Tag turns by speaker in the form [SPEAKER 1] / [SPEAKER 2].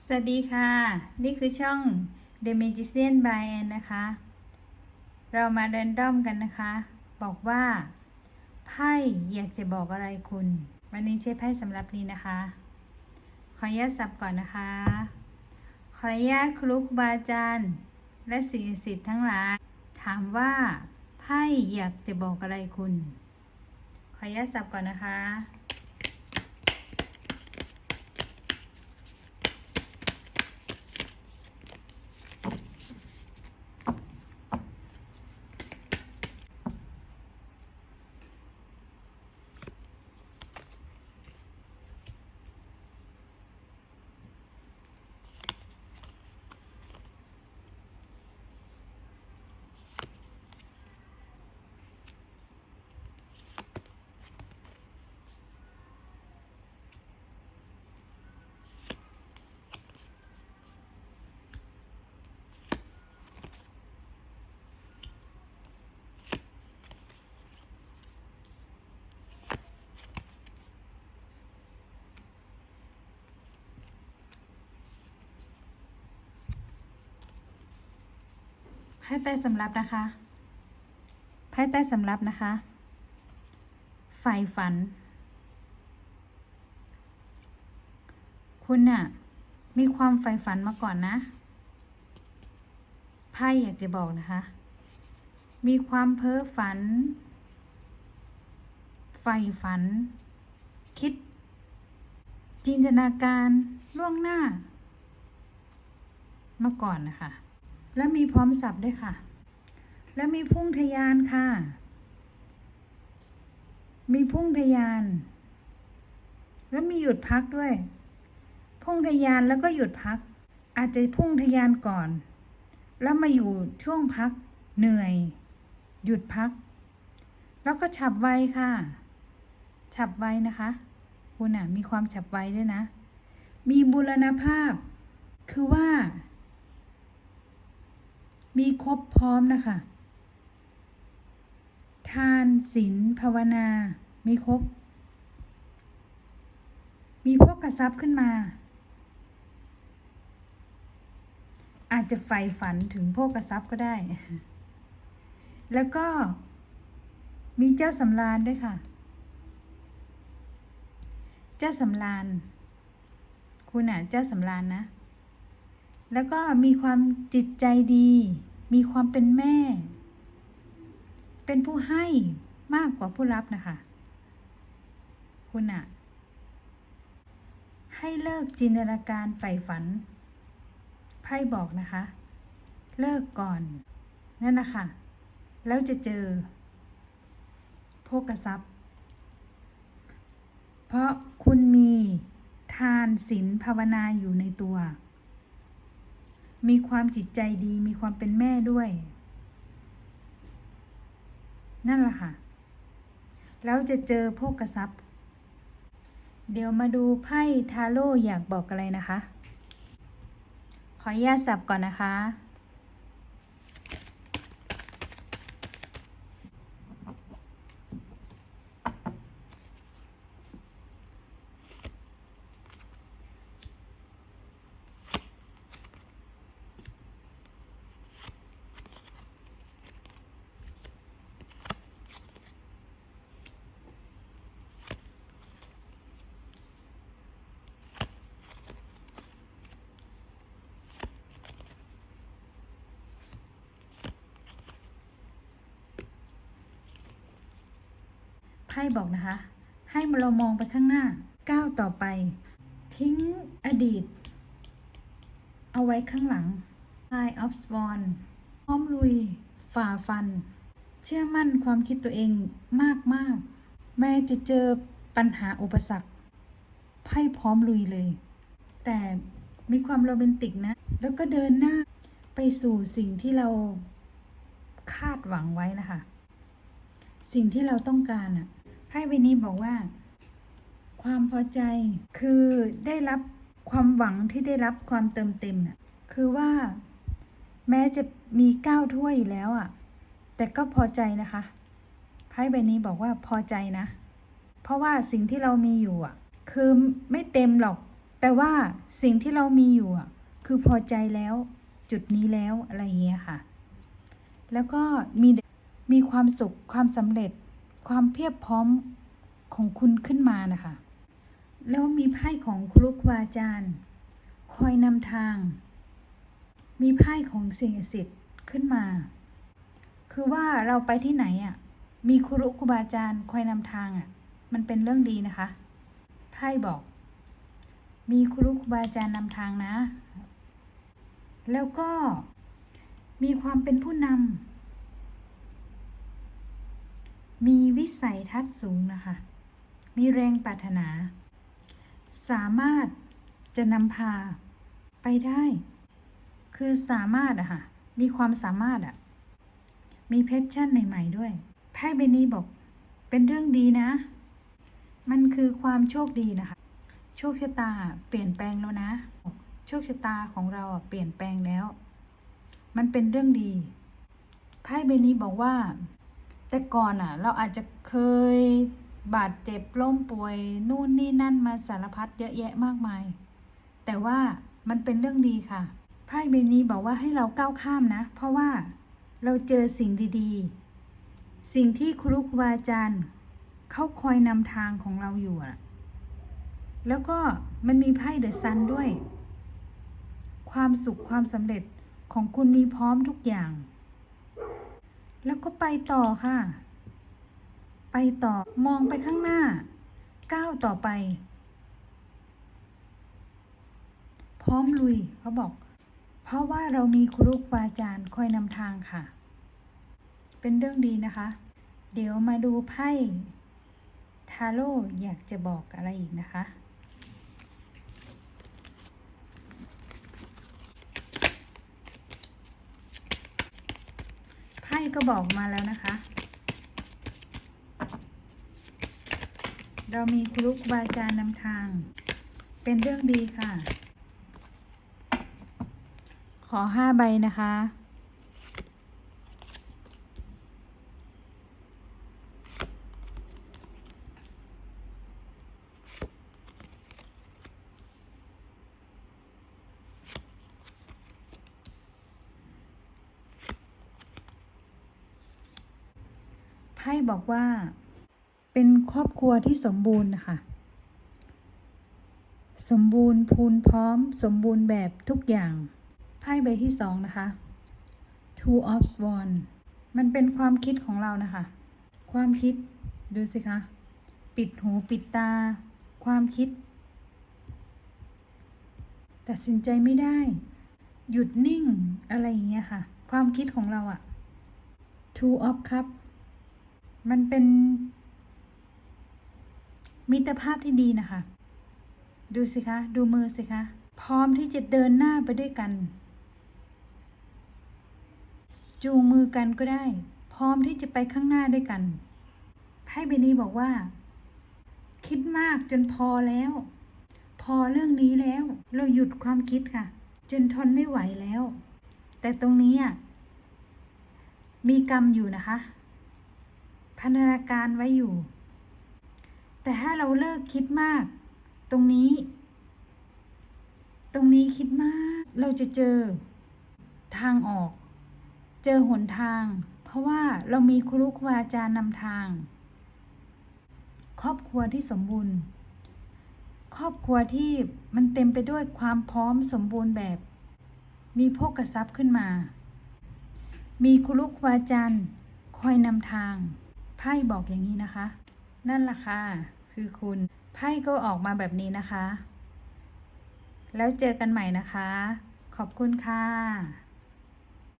[SPEAKER 1] สวัสดีค่ะ นี่คือช่อง The Magician by Ann นะคะ เรามาเรนดอมกันนะคะ บอกว่าไพ่อยากจะบอกอะไรคุณ วันนี้ใช้ไพ่สำหรับนี้นะคะ ขออนุญาตสับก่อนนะคะ ขออนุญาตครูครูบาอาจารย์ และสิ่งศักดิ์สิทธิ์ทั้งหลาย ถามว่าไพ่อยากจะบอกอะไรคุณ ขออนุญาตสับก่อนนะคะ ไพ่ใต้สำรับนะคะไพ่ใต้สำรับนะคะใฝ่ฝัน คุณน่ะ มีความใฝ่ฝันมาก่อนนะไพ่อยากจะบอกนะคะ มีความเพ้อฝันใฝ่ฝัน คิด จินตนาการล่วงหน้า มาก่อนนะคะ แล้วมีพร้อมสับด้วยค่ะ แล้วมีพุ่งทะยานค่ะ มีพุ่งทะยาน แล้วมีหยุดพักด้วย พุ่งทะยานแล้วก็หยุดพัก อาจจะพุ่งทะยานก่อน แล้วมาอยู่ช่วงพัก เหนื่อย หยุดพัก แล้วก็ฉับไวค่ะ ฉับไวนะคะคุณอะมีความฉับไวด้วยนะ มีบูรณภาพ คือว่า มีครบพร้อมนะคะ ทานศีลภาวนา มีครบ มีพวกกระซับขึ้นมา อาจจะใฝ่ฝันถึงพวกกระซับก็ได้ แล้วก็มีเจ้าสำราญด้วยค่ะ เจ้าสำราญ คุณอะ เจ้าสำราญนะ แล้วก็มีความจิตใจดี มีความเป็นแม่ เป็นผู้ให้มากกว่าผู้รับนะคะ คุณอะให้เลิกจินตนาการใฝ่ฝัน ไพ่บอกนะคะ เลิกก่อน นั่นนะคะแล้วจะเจอโภกทรัพย์ เพราะคุณมีทานศีลภาวนาอยู่ในตัว มีความจิตใจดีมีความเป็นแม่ด้วย นั่นแหละค่ะ แล้วจะเจอพวกกระซับเดี๋ยวมาดูไพ่ทาโร่อยากบอกอะไรนะคะ ขออนุญาตสับก่อนนะคะ ไพ่บอกนะคะ ให้เรามองไปข้างหน้าก้าวต่อไป ทิ้งอดีต เอาไว้ข้างหลัง Eye of Swan พร้อมลุย ฝ่าฟัน เชื่อมั่นความคิดตัวเองมากมากๆ แม้จะเจอปัญหาอุปสรรคไพ่พร้อมลุยเลย แต่มีความโรแมนติกนะ แล้วก็เดินหน้าไปสู่สิ่งที่เราคาดหวังไว้นะคะ สิ่งที่เราต้องการอะ ไพ่ใบนี้บอกว่า ความพอใจคือได้รับความหวังที่ได้รับความเติมเต็มน่ะคือว่า แม้จะมีเก้าถ้วยแล้วอะแต่ก็พอใจนะคะไพ่ใบนี้บอกว่าพอใจนะ เพราะว่าสิ่งที่เรามีอยู่อะคือไม่เต็มหรอก แต่ว่าสิ่งที่เรามีอยู่อะ คือพอใจแล้วจุดนี้แล้วอะไรเงี้ยค่ะ แล้วก็มีมีความสุขความสำเร็จ ความเพียบพร้อมของคุณขึ้นมานะคะ แล้วมีไพ่ของครูครูบาอาจารย์ คอยนำทาง มีไพ่ของสิ่งศักดิ์สิทธิ์ขึ้นมา คือว่าเราไปที่ไหนอะ มีครูครูบาอาจารย์คอยนำทางอะ มันเป็นเรื่องดีนะคะ ไพ่บอก มีครูครูบาอาจารย์นำทางนะ แล้วก็มีความเป็นผู้นำ มีวิสัยทัศน์สูงนะคะ มีแรงปรารถนา สามารถจะนำพาไปได้ คือสามารถอะค่ะ มีความสามารถอะมีเพชชั่นใหม่ ๆ ด้วย ไพ่ใบนี้บอก เป็นเรื่องดีนะ มันคือความโชคดีนะคะ โชคชะตาเปลี่ยนแปลงแล้วนะ โชคชะตาของเราอะเปลี่ยนแปลงแล้ว มันเป็นเรื่องดี ไพ่ใบนี้บอกว่า แต่ก่อนอะ เราอาจจะเคยบาดเจ็บล้มป่วย นู่นนี่นั่นมาสารพัดเยอะแยะมากมาย แต่ว่ามันเป็นเรื่องดีค่ะไพ่ใบนี้บอกว่าให้เราก้าวข้ามนะ เพราะว่าเราเจอสิ่งดีๆ สิ่งที่ครูครูบาอาจารย์เขาคอยนำทางของเราอยู่อะแล้วก็มันมีไพ่เดอะซันด้วย ความสุขความสำเร็จของคุณมีพร้อมทุกอย่าง แล้วก็ไปต่อค่ะ ไปต่อมองไปข้างหน้า ก้าวต่อไป พร้อมลุยเขาบอก เพราะว่าเรามีครูบาอาจารย์คอยนำทางค่ะ เป็นเรื่องดีนะคะ เดี๋ยวมาดูไพ่ทาโร่อยากจะบอกอะไรอีกนะคะ ไพ่ ก็บอกมาแล้วนะคะ เรามีครูกบาอาจารย์นำทาง เป็นเรื่องดีค่ะ ขอห้าใบนะคะ ไพ่บอกว่า เป็นครอบครัวที่สมบูรณ์นะคะสมบูรณ์พูนพร้อม สมบูรณ์แบบทุกอย่าง ไพ่ใบที่สองนะคะ two of wands มันเป็นความคิดของเรานะคะ ความคิดดูสิคะ ปิดหูปิดตา ความคิด ตัดสินใจไม่ได้ หยุดนิ่งอะไรอย่างเงี้ยค่ะ ความคิดของเราอะ two of cup มันเป็น มิตรภาพที่ดีนะคะ ดูสิคะ ดูมือสิคะ พร้อมที่จะเดินหน้าไปด้วยกัน จูงมือกันก็ได้ พร้อมที่จะไปข้างหน้าด้วยกันไพ่ใบนี้บอกว่า คิดมากจนพอแล้ว พอเรื่องนี้แล้ว เราหยุดความคิดค่ะ จนทนไม่ไหวแล้ว แต่ตรงนี้อะมีกรรมอยู่นะคะ พันธนาการไว้อยู่ แต่ถ้าเราเลิกคิดมาก ตรงนี้ ตรงนี้คิดมาก เราจะเจอทางออก เจอหนทาง เพราะว่าเรามีครูครูบาอาจารย์นำทาง ครอบครัวที่สมบูรณ์ ครอบครัวที่มันเต็มไปด้วยความพร้อมสมบูรณ์แบบ มีโภกรัพย์ขึ้นมา มีครูครูบาอาจารย์คอยนำทาง ไพ่บอกอย่างนี้นะคะ นั่นล่ะค่ะ คือคุณ ไพ่ก็ออกมาแบบนี้นะคะ แล้วเจอกันใหม่นะคะ ขอบคุณค่ะ